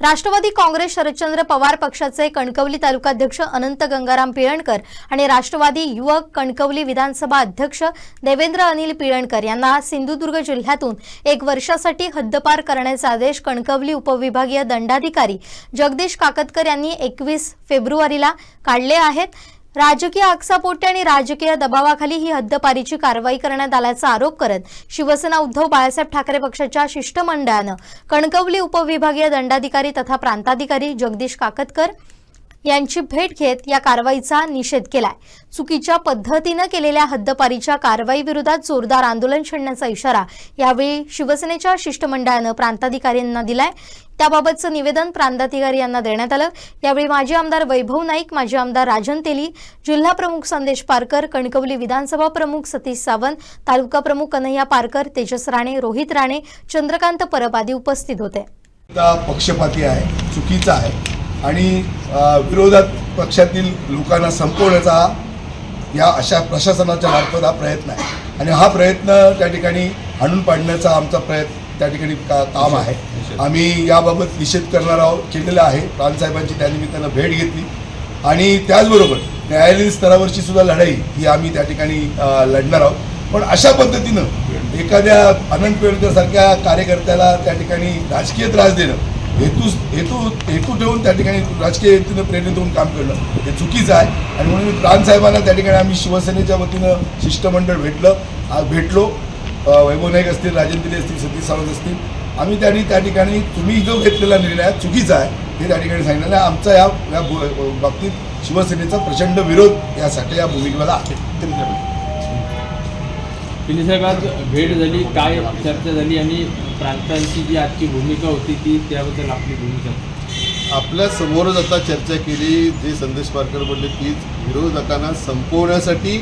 राष्ट्रवादी काँग्रेस शरदचंद्र पवार पक्षाचे कणकवली तालुकाध्यक्ष अनंत गंगाराम पिळणकर आणि राष्ट्रवादी युवक कणकवली विधानसभा अध्यक्ष देवेंद्र अनिल पिळणकर यांना सिंधुदुर्ग जिल्ह्यातून एक वर्षासाठी हद्दपार करण्याचा आदेश कणकवली उपविभागीय दंडाधिकारी जगदीश काकतकर यांनी एकवीस फेब्रुवारीला काढले आहेत. राजकीय आक्षापोटी आणि राजकीय दबावाखाली ही हद्दपारीची कारवाई करण्यात आल्याचा आरोप करत शिवसेना उद्धव बाळासाहेब ठाकरे पक्षाच्या शिष्टमंडळानं कणकवली उपविभागीय दंडाधिकारी तथा प्रांताधिकारी जगदीश काकतकर यांची भेट घेत या कारवाईचा निषेध केलाय. चुकीच्या पद्धतीनं केलेल्या हद्दपारीच्या कारवाई विरोधात जोरदार आंदोलन छेडण्याचा इशारा यावेळी शिवसेनेच्या शिष्टमंडळानं प्रांताधिकाऱ्यांना दिलाय. त्याबाबतचं निवेदन प्रांताधिकारी यांना देण्यात आलं. यावेळी माजी आमदार वैभव नाईक माजी आमदार राजन तेली जिल्हा प्रमुख संदेश पारकर कणकवली विधानसभा प्रमुख सतीश सावंत तालुका प्रमुख कन्हैया पारकर तेजस राणे रोहित राणे चंद्रकांत परब आदी उपस्थित होते. पक्षपाती आहे चुकीचा आहे. आणि विरोधात पक्षातील लोकांना संपवण्याचा या अशा प्रशासनाच्या मार्फत हा प्रयत्न आहे. आणि हा प्रयत्न त्या ठिकाणी आणून पाडण्याचा आमचा प्रयत्न त्या ठिकाणी का काम आहे. आम्ही याबाबत निषेध करणार आहोत केलेला आहे. प्राणसाहेबांची त्यानिमित्तानं भेट घेतली. आणि त्याचबरोबर न्यायालयीन स्तरावरची सुद्धा लढाई ही आम्ही त्या ठिकाणी लढणार आहोत. पण अशा पद्धतीनं एखाद्या अनंत पेडकरसारख्या कार्यकर्त्याला त्या ठिकाणी राजकीय त्रास देणं हेतू हेतू हेतू ठेवून त्या ठिकाणी राजकीय हेतूने प्रेरित होऊन काम करणं हे चुकीचं आहे. आणि म्हणून मी प्राणसाहेबांना त्या ठिकाणी आम्ही शिवसेनेच्या वतीनं शिष्टमंडळ भेटलं. भेटलो. वैभव नाईक असतील राजन असतील सतीश सावंत असतील. आम्ही त्यांनी त्या ठिकाणी तुम्ही जो घेतलेला निर्णय चुकीचा आहे हे त्या ठिकाणी सांगितलेलं आहे आमचा या या बाबतीत शिवसेनेचा प्रचंड विरोध यासाठी या भूमिकेला आहे. पिल्ले साहेब आज भेट झाली काय चर्चा झाली आणि प्रांतांची जी आजची भूमिका होती ती त्याबद्दल आपली भूमिका. आपल्या समोरच आता चर्चा केली जे संदेश पारकर बोलले तीच विरोधकांना संपवण्यासाठी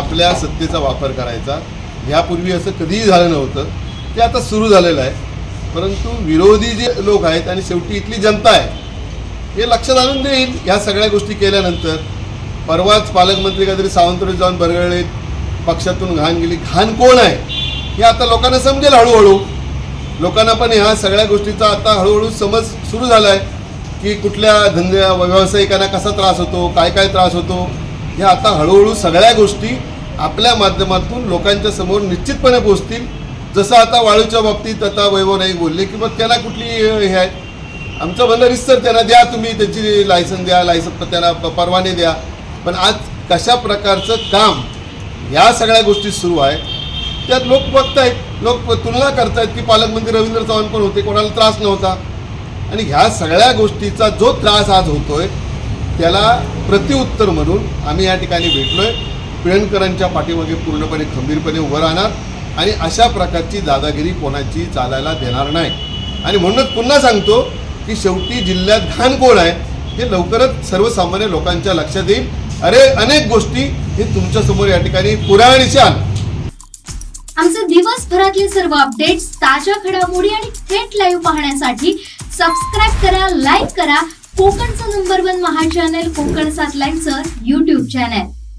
आपल्या सत्तेचा वापर करायचा. यापूर्वी असं कधीही झालं नव्हतं. ते आता सुरू झालेलं आहे. परंतु विरोधी जे लोक आहेत आणि शेवटी इथली जनता आहे हे लक्षात आणून देईल ह्या सगळ्या गोष्टी केल्यानंतर. परवाच पालकमंत्री काहीतरी सावंतवाडीत जाऊन बरगळले पक्षातून घाण गेली. घाण कोण आहे? हे आता लोकांना समजेल हळूहळू. लोकांना पण ह्या सगळ्या गोष्टीचा आता हळूहळू समज सुरू झाला आहे की कुठल्या धंद्या व्यावसायिकांना कसा त्रास होतो काय काय त्रास होतो ह्या आता हळूहळू सगळ्या गोष्टी आपल्या माध्यमातून लोकांच्या समोर निश्चितपणे पोहोचतील. जसं आता वाळूच्या बाबतीत आता वैभव नाईक बोलले की मग त्यांना कुठली हे आहे? आमचं म्हणणं रिस्तर त्यांना द्या तुम्ही त्याची लायसन द्या लायसन त्यांना परवाने द्या. पण आज कशा प्रकारचं काम ह्या सगळ्या गोष्टी सुरू आहे त्यात लोक बघतायत लोक तुलना करतायत की पालकमंत्री रवींद्र चव्हाण पण होते कोणाला त्रास नव्हता. आणि ह्या सगळ्या गोष्टीचा जो त्रास आज होतोय त्याला प्रतिउत्तर म्हणून आम्ही या ठिकाणी भेटलोय. पिळणकरांच्या पाठीमागे पूर्णपणे खंबीरपणे उभं राहणार आणि अशा प्रकारची दादागिरी कोणाची चालायला देणार नाही. आणि म्हणूनच पुन्हा सांगतो की शेवटी जिल्ह्यात घाण कोण आहे हे लवकरच सर्वसामान्य लोकांच्या लक्षात येईल. अरे अनेक गोष्टी हे तुमच्यासमोर या ठिकाणी पुराणीचे आमचे दिवसभरातले सर्व अपडेट्स ताज्या घडामोडी आणि थेट लाईव्ह पाहण्यासाठी सबस्क्राईब करा लाईक करा. कोकणचं नंबर वन महा चॅनल कोकण सात लाईव्हचं युट्यूब चॅनल